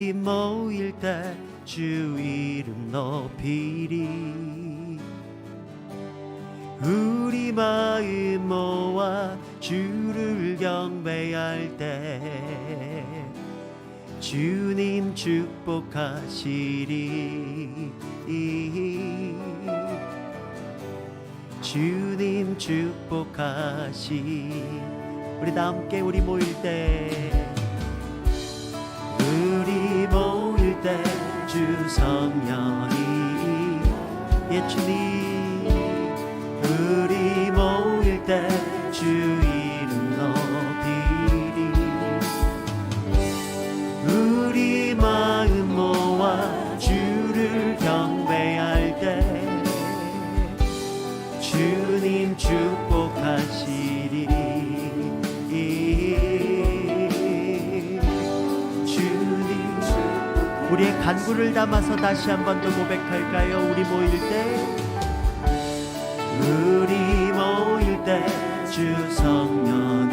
모일 때 주 이름 높이리. 우리 마음 모아 주를 경배할 때 주님 축복하시리. 주님 축복하시. 우리 다 함께 우리 모일 때 때 주 성령이 예수님 우리 모일 때 주 이름 높이리. 우리 마음 모아 주를 경배할 때 주 간구를 담아서 다시 한 번 더 고백할까요? 우리 모일 때? 우리 모일 때 주 성령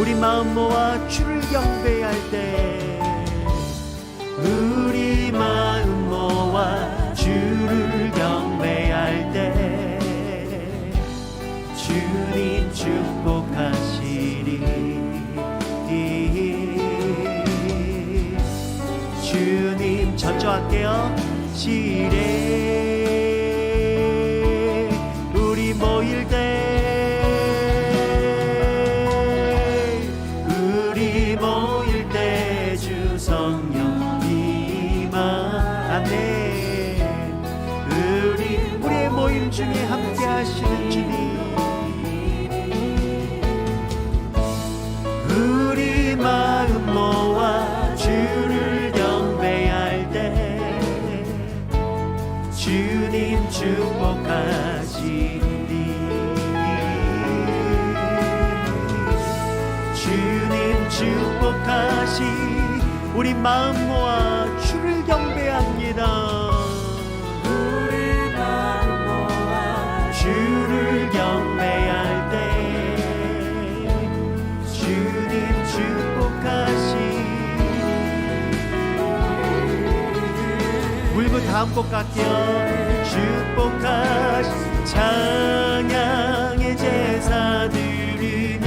우리 마음 모아 주를 경배할 때 우리 마음 모아 주를 경배할 때 주님 축복하시리. 주님 전조할게요. 시래 주를 경배할 때 주님 축복하시리. 주님 축복하시 우리 마음 모아 곡 갈게요 축복하시 찬양의 제사 드리며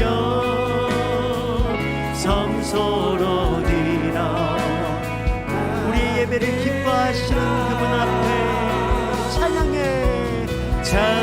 성소로 드려 우리 예배를 기뻐하시는 그분 앞에 찬양해 찬양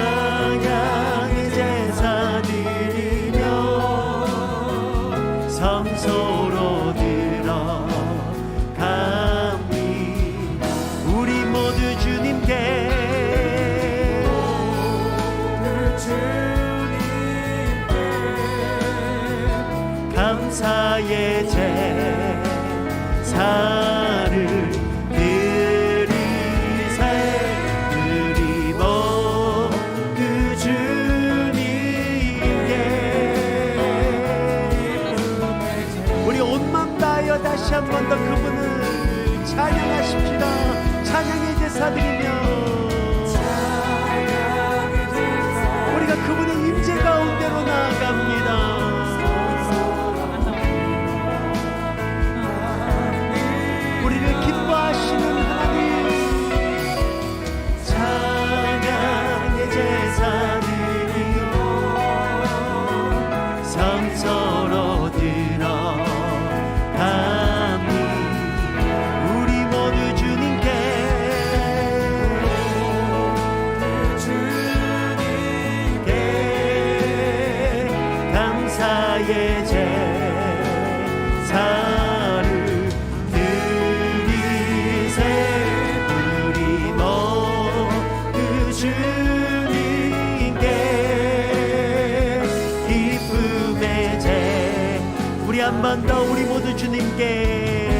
한 번 더 우리 모두 주님께.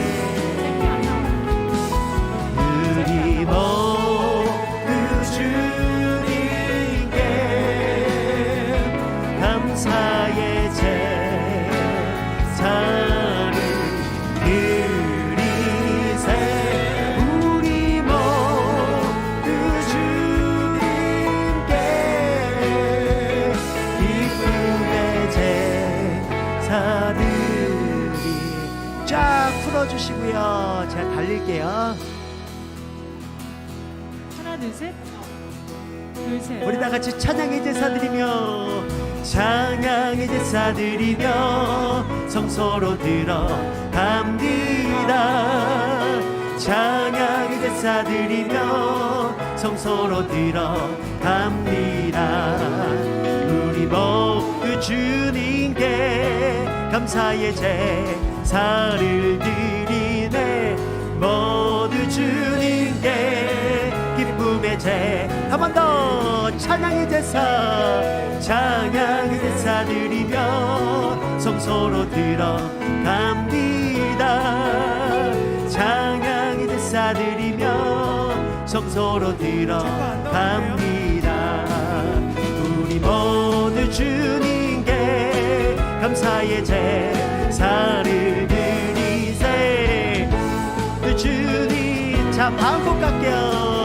드리며 같이 찬양의 제사 드리며 찬양의 제사 드리며 성소로 들어갑니다 찬양의 제사 드리며 성소로 들어갑니다 우리 모두 주님께 감사의 제사를 드리네. 모두 주님께 기쁨의 제 한 번 더 찬양의 제사 찬양의 제사 드리며 성소로 들어갑니다. 찬양의 제사 드리며 성소로 들어갑니다. 우리 모두 주님께 감사의 제사를 드리세. 그 주님 자 마음껏 자,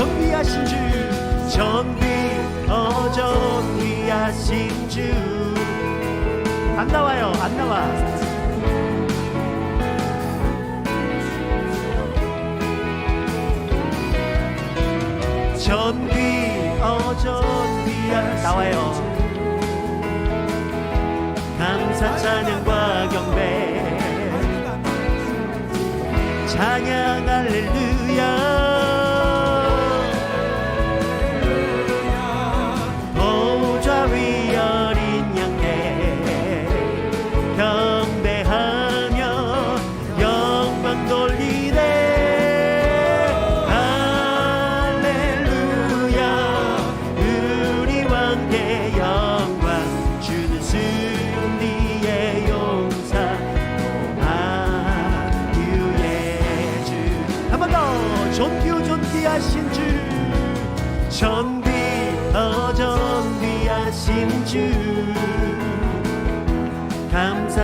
존귀하신 주 존귀 어 존귀하신 주 안 나와요 안 나와. 존귀 어 존귀하 나와요. 감사 찬양과 경배. 찬양 할렐루야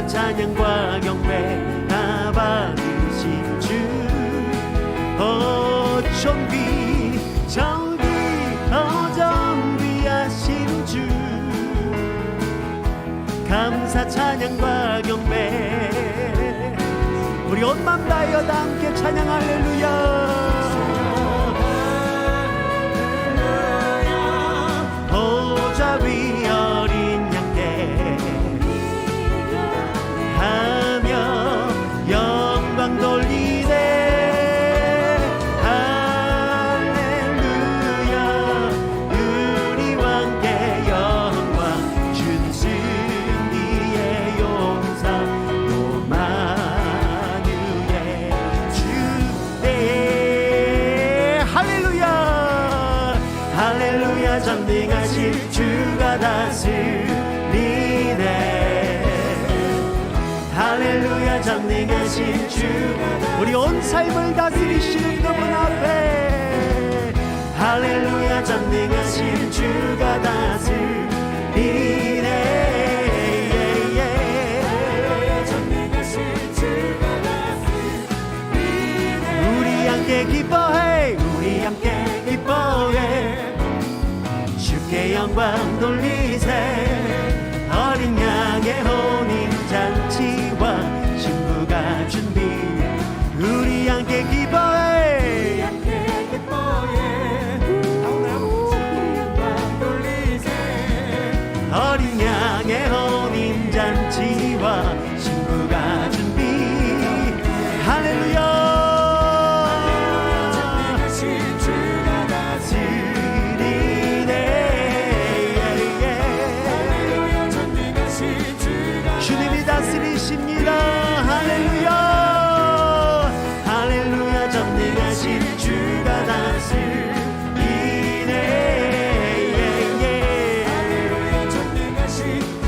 찬양과 경배 다 받으신 주. 어, 존귀 존귀 어 존귀하신 주. 감사 찬양과 경배. 우리 온맘 다하여 다 함께 찬양 할렐루야 전능하신 주 우리 온 삶을 다스리시는 그분 앞에. 할렐루야 전능하신 주가 다스리네. 우리 함께 기뻐해. 우리 함께 기뻐해. 주께 영광 돌리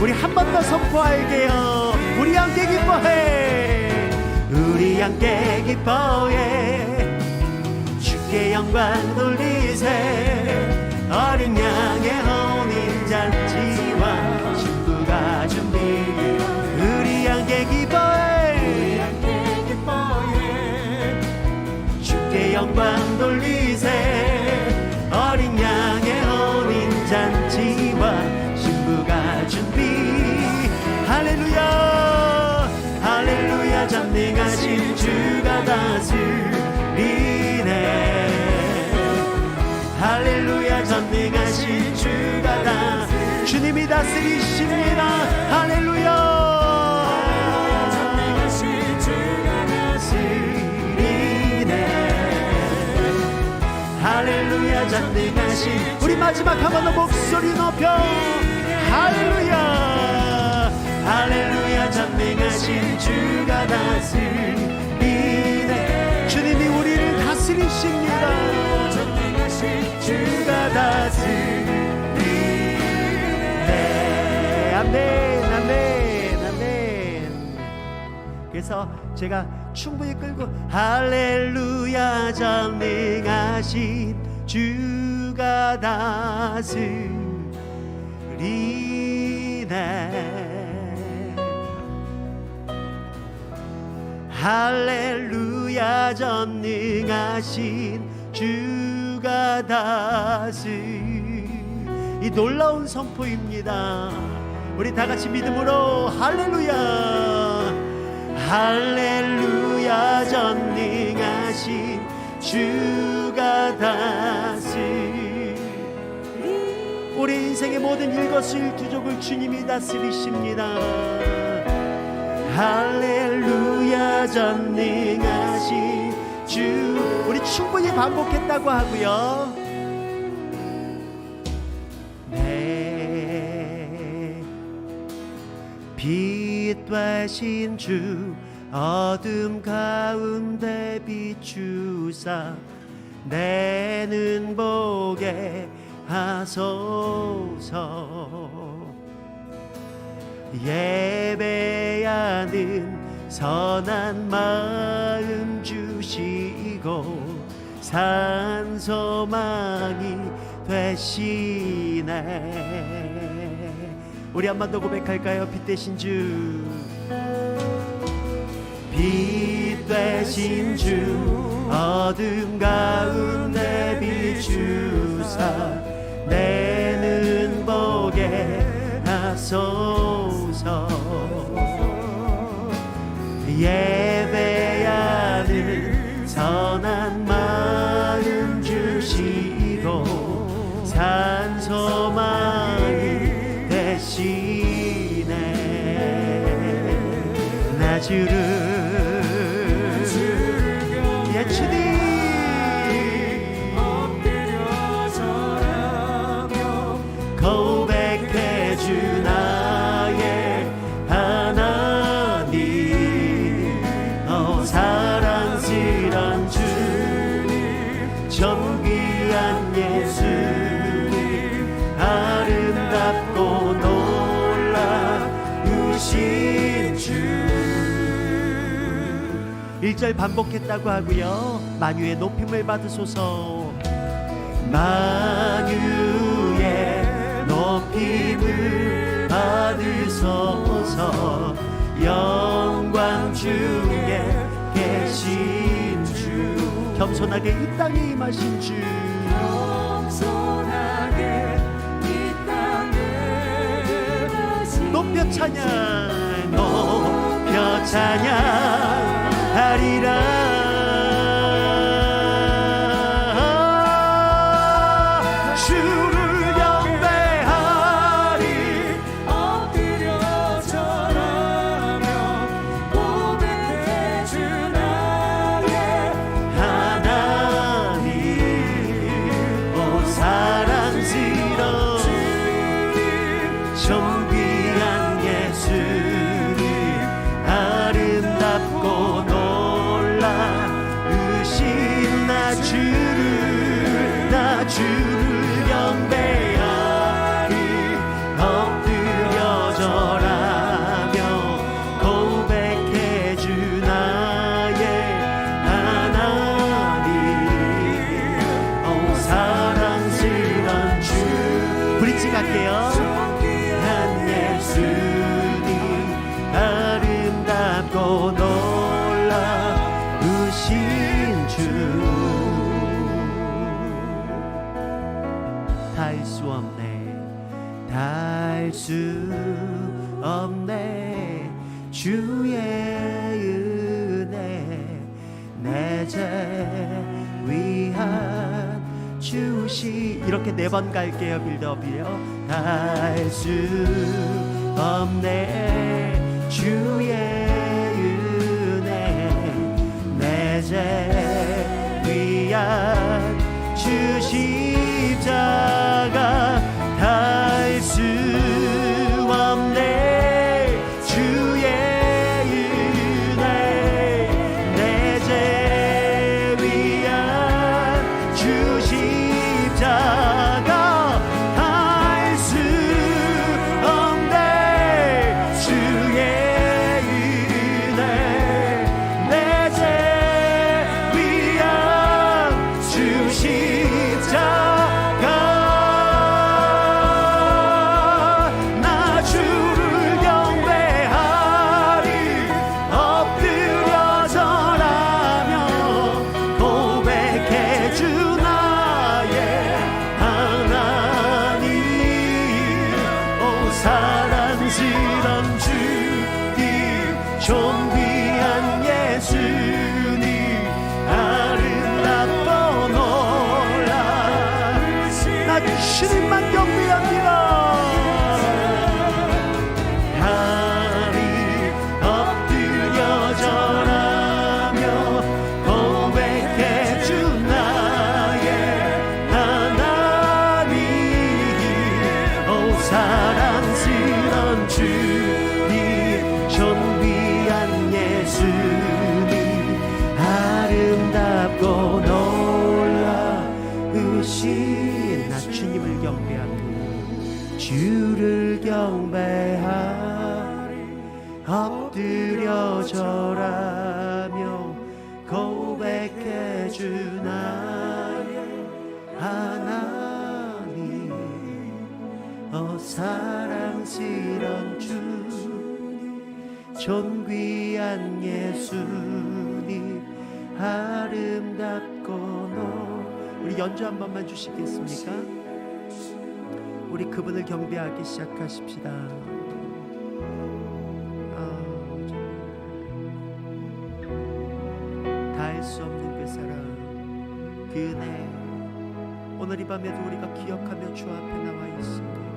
우리 한 번 더 선포할게요. 우리 함께 기뻐해. 우리 함께 기뻐해. 주께 영광 돌리세. 어린 양의 혼인 잔치와 신부가 준비 우리 함께 기뻐해. 주께 영광 다스리네. 할렐루야 전능하신 주가 다 주님이 다스리십니다. 할렐루야. 우리 마지막 한 번 더 목소리 높여. 할렐루야. 할렐루야 전능하신 주가 우리를 다스리십니다. 주가 다스리네. 아멘 아멘 아멘. 그래서 제가 충분히 끌고 할렐루야 전능하신 주가 다스리네 할렐루야 전능하신 주가 다스리 이 놀라운 선포입니다. 우리 다 같이 믿음으로 할렐루야. 할렐루야 전능하신 주가 다스리 우리 인생의 모든 일거수일투족을 주님이 다스리십니다 할렐루야 전능하신 주. 우리 충분히 반복했다고 하고요. 내빛 되신 주 어둠 가운데 비추사 내는 보게 하소서 예배하는 선한 마음 주시고 산소망이 되시네. 우리 한 번 더 고백할까요? 빛 대신 주 빛 대신 주 어둠 가운데 비추사 내는 보 게 하소서. 예배하는 선한 마음 주시고 산소망이 되시네. 나 주를 1절 반복했다고 하고요. 만유의 높임을 받으소서. 만유의 높임을 받으소서. 영광 중에 계신 주. 겸손하게 이 땅에 임하신 주. 겸손하게 이 땅에 다시 높여 찬양 높여 찬양 하 주 주시. 이렇게 네 번 갈게요 빌드업이요. 달수 없네. 주의 은혜 내 죄 위한 주 십자 예수님 아름답고 놀라우신 나 주님을 경배합니다 주를 경배하리. 엎드려 절하며 고백해 주 나의 하나님 어 사랑스런 주 존귀한 예수님 아름답고 노 우리 연주 한 번만 주시겠습니까? 우리 그분을 경배하기 시작하십시다. 다할 수 없는 그 사랑, 그 은혜. 오늘 이 밤에도 우리가 기억하며 주 앞에 나와 있습니다.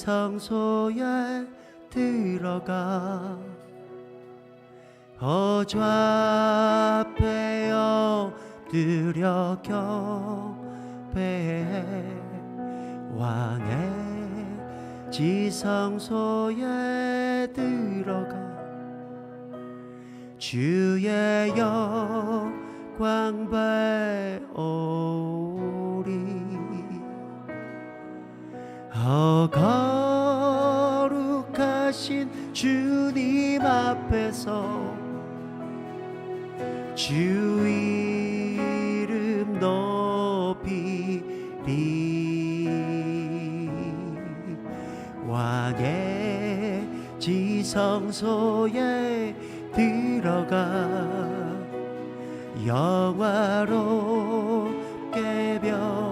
성소에 들어가. 어좌 앞에 엎드려 경배해 왕의 지성소에 들어가. 주의 영광 배오 어 거룩하신 주님 앞에서 주 이름 높이리 왕의 지성소에 들어가 영화롭게 변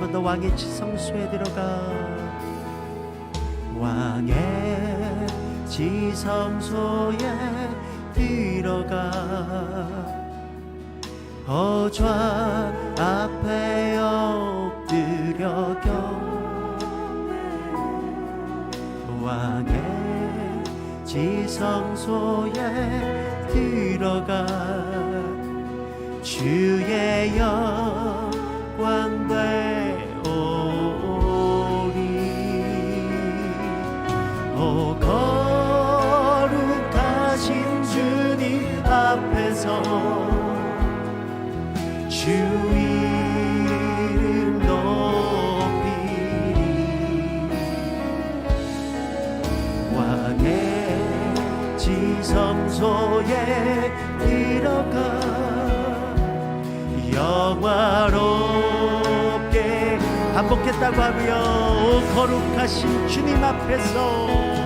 한 번 더 왕의 지성소에 들어가. 왕의 지성소에 들어가. 어좌 앞에 엎드려 경배 왕의 지성소에 들어가. 주의 영광 배 성소에 들어가 영화롭게 반복했다고 하며 거룩하신 주님 앞에서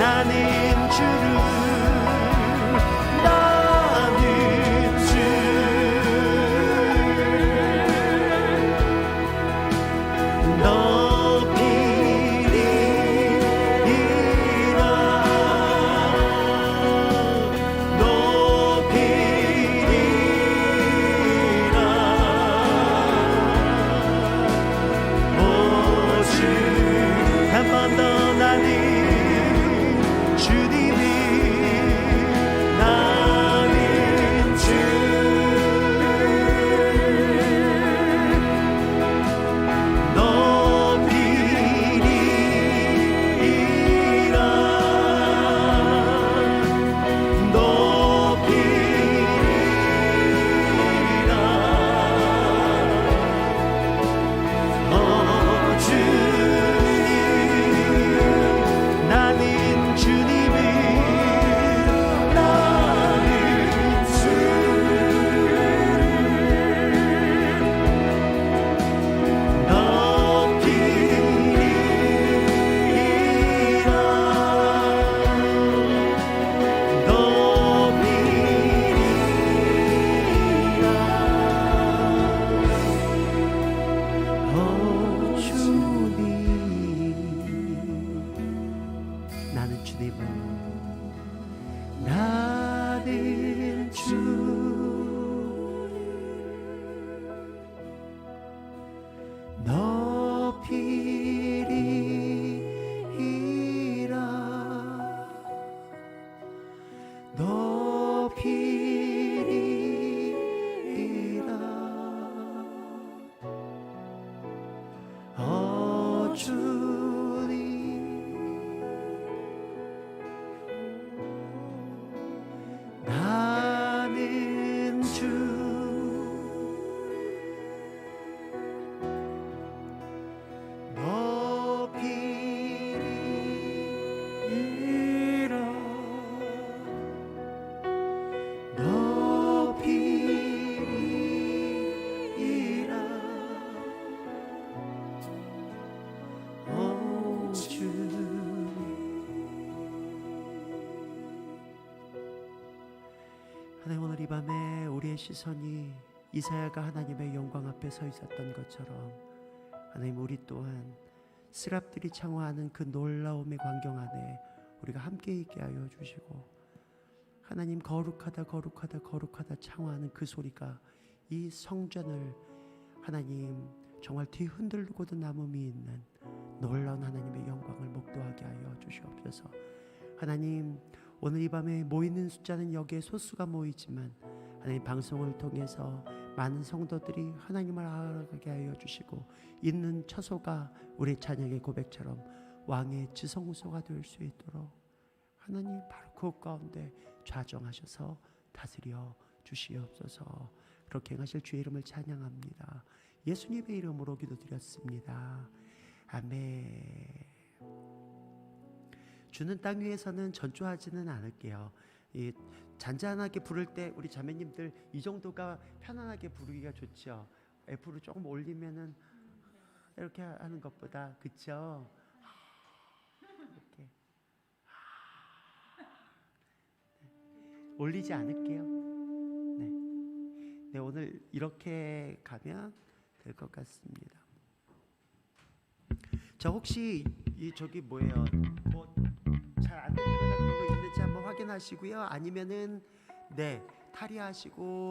나는 주를 밤에 우리의 시선이 이사야가 하나님의 영광 앞에 서 있었던 것처럼 하나님 우리 또한 스랍들이 창화하는 그 놀라움의 광경 안에 우리가 함께 있게 하여 주시고 하나님 거룩하다 거룩하다 거룩하다 창화하는 그 소리가 이 성전을 하나님 정말 뒤흔들고도 남음이 있는 놀라운 하나님의 영광을 목도하게 하여 주시옵소서. 하나님 오늘 이 밤에 모이는 숫자는 여기에 소수가 모이지만 하나님 방송을 통해서 많은 성도들이 하나님을 알아가게 하여 주시고 있는 처소가 우리 찬양의 고백처럼 왕의 지성소가 될 수 있도록 하나님 바로 그 가운데 좌정하셔서 다스려 주시옵소서. 그렇게 행하실 주의 이름을 찬양합니다. 예수님의 이름으로 기도드렸습니다. 아멘. 주는 땅 위에서는 전주하지는 않을게요. 이 잔잔하게 부를 때 우리 자매님들 이 정도가 편안하게 부르기가 좋죠. F를 조금 올리면은 이렇게 하는 것보다 그쵸? 이렇게 올리지 않을게요. 네, 네 오늘 이렇게 가면 될 것 같습니다. 저 혹시 이 저기 뭐예요? 뭐 잘안 들리거나 그런 거 있는지 한번 확인하시고요. 아니면은 네 탈의하시고